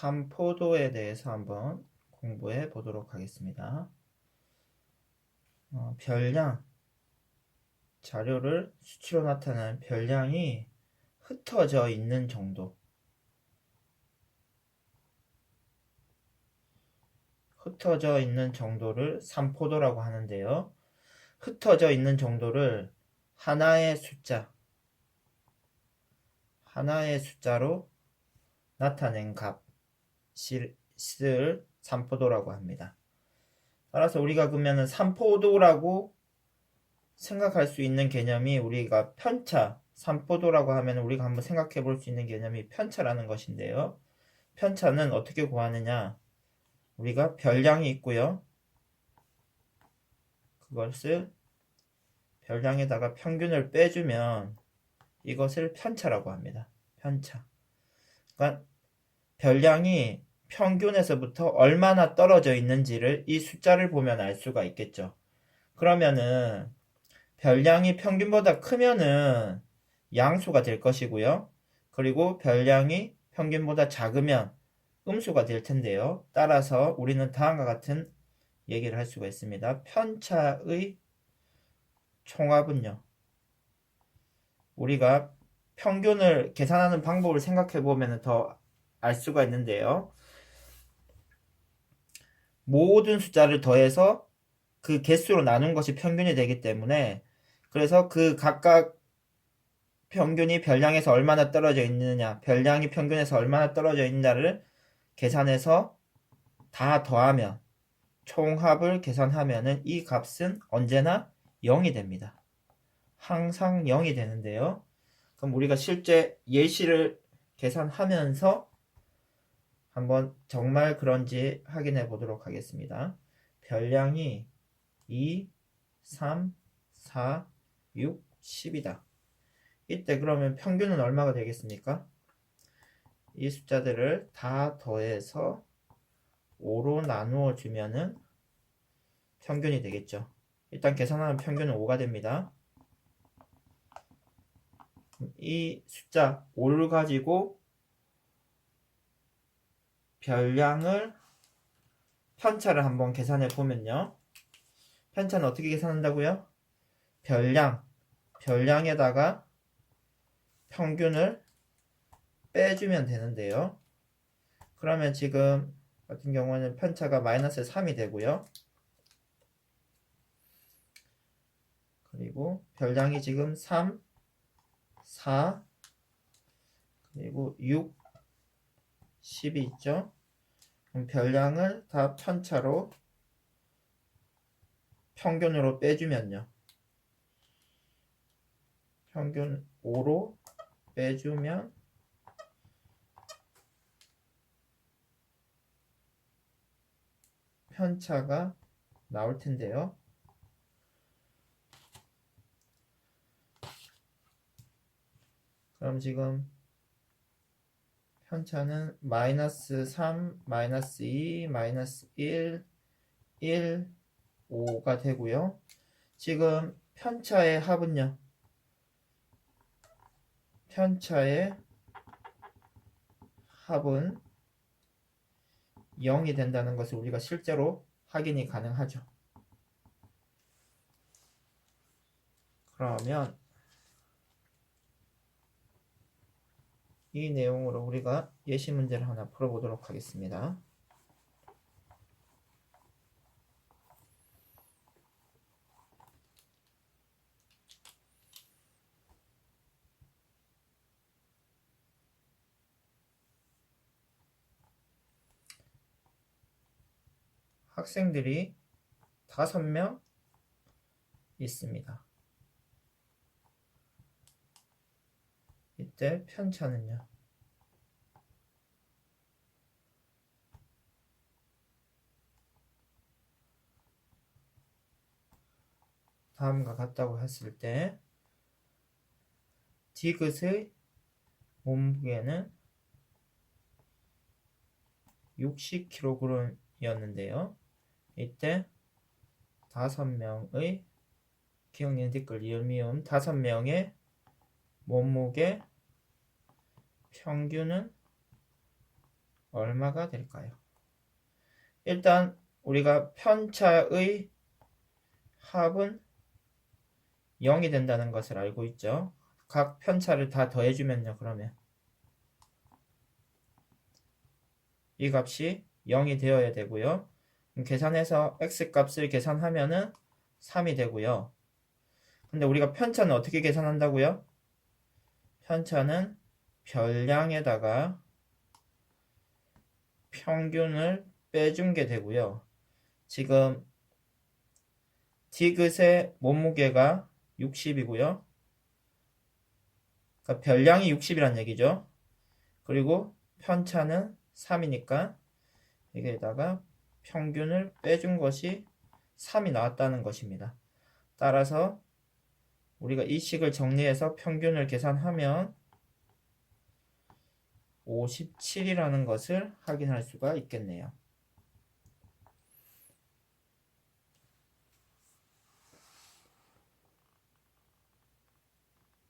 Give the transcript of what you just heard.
삼포도에 대해서 한번 공부해 보도록 하겠습니다. 어, 별량 자료를 수치로 나타내는 별량이 흩어져 있는 정도 흩어져 있는 정도를 삼포도라고 하는데요. 흩어져 있는 정도를 하나의 숫자 하나의 숫자로 나타낸 값 을 삼포도라고 합니다. 따라서 우리가 그러면은 삼포도라고 생각할 수 있는 개념이 우리가 편차, 삼포도라고 하면 우리가 한번 생각해 볼 수 있는 개념이 편차라는 것인데요. 편차는 어떻게 구하느냐? 우리가 별량이 있고요. 그것을 별량에다가 평균을 빼주면 이것을 편차라고 합니다. 편차. 그러니까 별량이 평균에서부터 얼마나 떨어져 있는지를 이 숫자를 보면 알 수가 있겠죠. 그러면은 별량이 평균보다 크면은 양수가 될 것이고요. 그리고 별량이 평균보다 작으면 음수가 될 텐데요. 따라서 우리는 다음과 같은 얘기를 할 수가 있습니다. 편차의 총합은요. 우리가 평균을 계산하는 방법을 생각해 보면 더 알 수가 있는데요. 모든 숫자를 더해서 그 개수로 나눈 것이 평균이 되기 때문에 그래서 그 각각 평균이 별량에서 얼마나 떨어져 있느냐, 별량이 평균에서 얼마나 떨어져 있느냐를 계산해서 다 더하면 총합을 계산하면은 이 값은 언제나 0이 됩니다. 항상 0이 되는데요. 그럼 우리가 실제 예시를 계산하면서 한번 정말 그런지 확인해 보도록 하겠습니다. 별량이 2, 3, 4, 6, 10이다. 이때 그러면 평균은 얼마가 되겠습니까? 이 숫자들을 다 더해서 5로 나누어 주면은 평균이 되겠죠. 일단 계산하면 평균은 5가 됩니다. 이 숫자 5를 가지고 별량을 편차를 한번 계산해 보면요. 편차는 어떻게 계산한다고요? 별량, 별량에다가 평균을 빼주면 되는데요. 그러면 지금 같은 경우는 편차가 마이너스 3이 되고요. 그리고 별량이 지금 3, 4, 그리고 6, 10이 있죠. 그럼 별량을 다 편차로 평균으로 빼주면요. 평균 5로 빼주면 편차가 나올 텐데요. 그럼 지금 편차는 마이너스 3, 마이너스 2, 마이너스 1, 1, 5가 되고요. 지금 편차의 합은요. 편차의 합은 0이 된다는 것을 우리가 실제로 확인이 가능하죠. 그러면 이 내용으로 우리가 예시 문제를 하나 풀어보도록 하겠습니다. 학생들이 다섯 명 있습니다. 이 때 편차는요. 다음과 같다고 했을 때 디귿의 몸무게는 60kg이었는데요. 이때 다섯 명의 기억니은 댓글 이음미음 다섯 명의 몸무게 평균은 얼마가 될까요? 일단 우리가 편차의 합은 0이 된다는 것을 알고 있죠. 각 편차를 다 더해주면요. 그러면 이 값이 0이 되어야 되고요. 계산해서 x 값을 계산하면은 3이 되고요. 근데 우리가 편차는 어떻게 계산한다고요? 편차는 별량에다가 평균을 빼준 게 되고요. 지금 디귿의 몸무게가 60이고요. 그러니까 별량이 60이란 얘기죠. 그리고 편차는 3이니까 여기에다가 평균을 빼준 것이 3이 나왔다는 것입니다. 따라서 우리가 이 식을 정리해서 평균을 계산하면 57이라는 것을 확인할 수가 있겠네요.